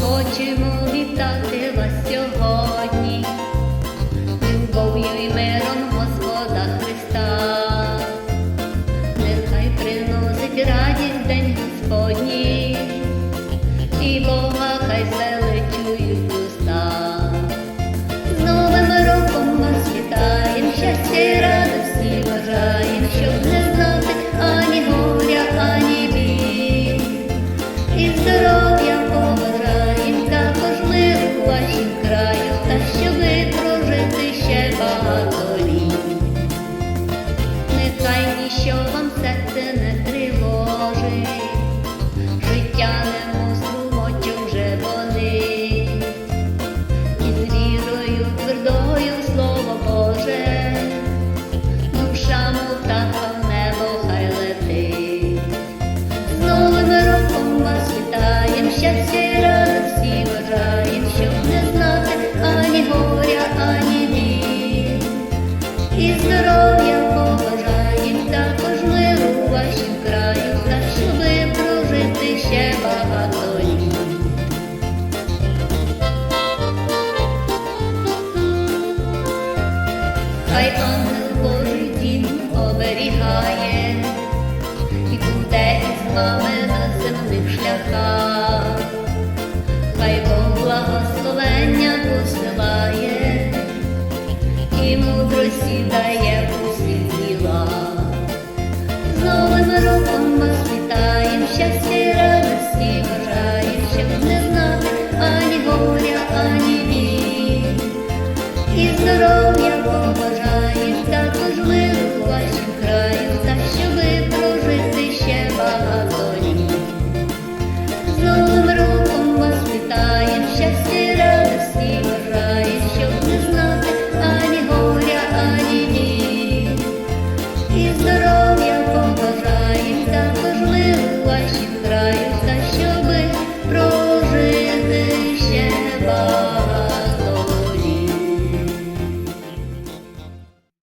хочемо вітати вас сьогодні, любов'ю і миром Господа Христа, нехай приносить радість день Господній, і Бога хай звеличують уста. З новим роком вас вітаєм, щастя і радості бажаєм, щоб не знати ані горя, ані біль. І здоров'я. що вам серце не тривожить, життя не струмочок вже болить, і з вірою твердою слово Боже, душа мов в небо хай летить. З новим роком вас вітаєм, щастя і ради всі бажаєм, щоб не знати ані горя, ані бід, і здоров'я. Хай ангел Божий дім оберігає і буде із вами на земних шляхах. Хай Бог благословення посилає і мудрості дає. і здоров'я побажаєш, також милу вашим краю, та щоб прожити ще багато днів. З новим роком вас вітаєм, щастя і радості бажаєм, щоб не знати ані горя, ані дні.